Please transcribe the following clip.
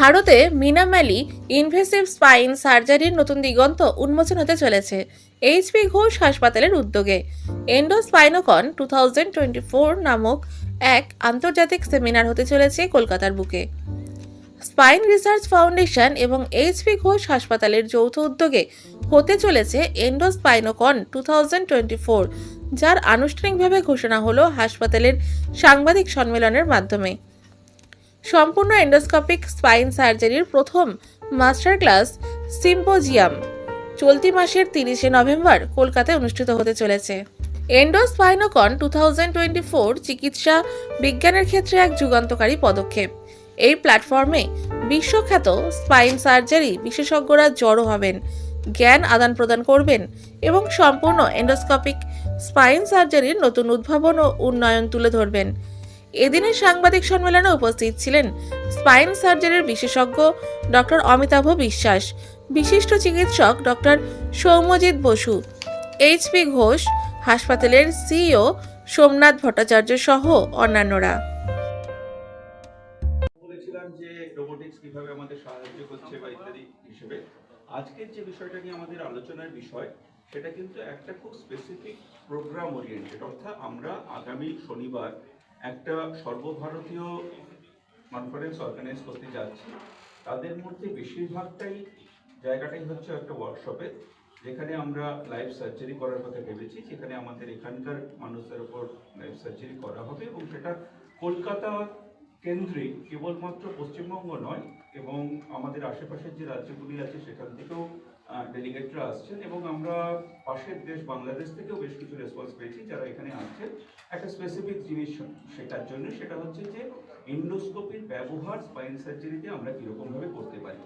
কলকাতাতে মিনাম্যালি invasive spine সার্জারির নতুন দিগন্ত উন্মোচন হতে চলেছে। এইচপি ঘোষ হাসপাতালের উদ্যোগে। Endospinocon two thousand twenty four নামক এক আন্তর্জাতিক সেমিনার হতে চলেছে কলকাতার বুকে। স্পাইন রিসার্চ ফাউন্ডেশন এবং এইচপি ঘোষ হাসপাতালের যৌথ উদ্যোগে হতে চলেছে Endospinocon two thousand twenty four যার আনুষ্ঠানিকভাবে ঘোষণা হলো হাসপাতালের সাংবাদিক সম্মেলনের মাধ্যমে। সম্পূর্ণ এন্ডোস্কোপিক স্পাইন সার্জারির প্রথম মাস্টার ক্লাস সিম্পোজিয়াম চলতি মাসের তিরিশে নভেম্বর কলকাতায় অনুষ্ঠিত হতে চলেছে। Endospinocon two thousand twenty four চিকিৎসা বিজ্ঞানের ক্ষেত্রে এক যুগান্তকারী পদক্ষেপ। এই প্ল্যাটফর্মে বিশ্বখ্যাত স্পাইন সার্জারি বিশেষজ্ঞরা জড়ো হবেন, জ্ঞান আদান প্রদান করবেন এবং সম্পূর্ণ এন্ডোস্কোপিক স্পাইন সার্জারির নতুন উদ্ভাবন ও উন্নয়ন তুলে ধরবেন। এদিনের সাংবাদিক সম্মেলনে উপস্থিত ছিলেন স্পাইন সার্জারির বিশেষজ্ঞ ডক্টর অমিতাভ বিশ্বাস, বিশিষ্ট চিকিৎসক doctor Soumyajit Basu H P Ghosh, হাসপাতালের সিইও সোমনাথ ভট্টাচার্য সহ অন্যান্যরা। আজকের যে বিষয়টা নিয়ে আমাদের আলোচনার বিষয়, সেটা কিন্তু একটা খুব স্পেসিফিক প্রোগ্রাম ওরিয়েন্টেড অর্থাৎ আমরা আগামী শনিবার একটা সর্বভারতীয় কনফারেন্স অর্গানাইজ করতে যাচ্ছি, তাদের মধ্যে বেশিরভাগটাই জায়গাটাই হচ্ছে একটা ওয়ার্কশপে যেখানে আমরা লাইভ সার্জারি করার কথা ভেবেছি, যেখানে আমাদের এখানকার মানুষদের উপর লাইভ সার্জারি করা হবে এবং সেটা কলকাতা কেন্দ্রিক কেবলমাত্র পশ্চিমবঙ্গ নয়, এবং আমাদের আশেপাশের যে রাজ্যগুলি আছে সেখান থেকেও ডেলিগেটরা আসছেন এবং আমরা পাশের দেশ বাংলাদেশ থেকেও বেশ কিছু রেসপন্স পেয়েছি যারা এখানে আসছেন। একটা স্পেসিফিক জিনিস শেখার জন্য, সেটা হচ্ছে যে ইন্ডোস্কোপির ব্যবহার স্পাইন সার্জারিতে আমরা কীরকমভাবে করতে পারি।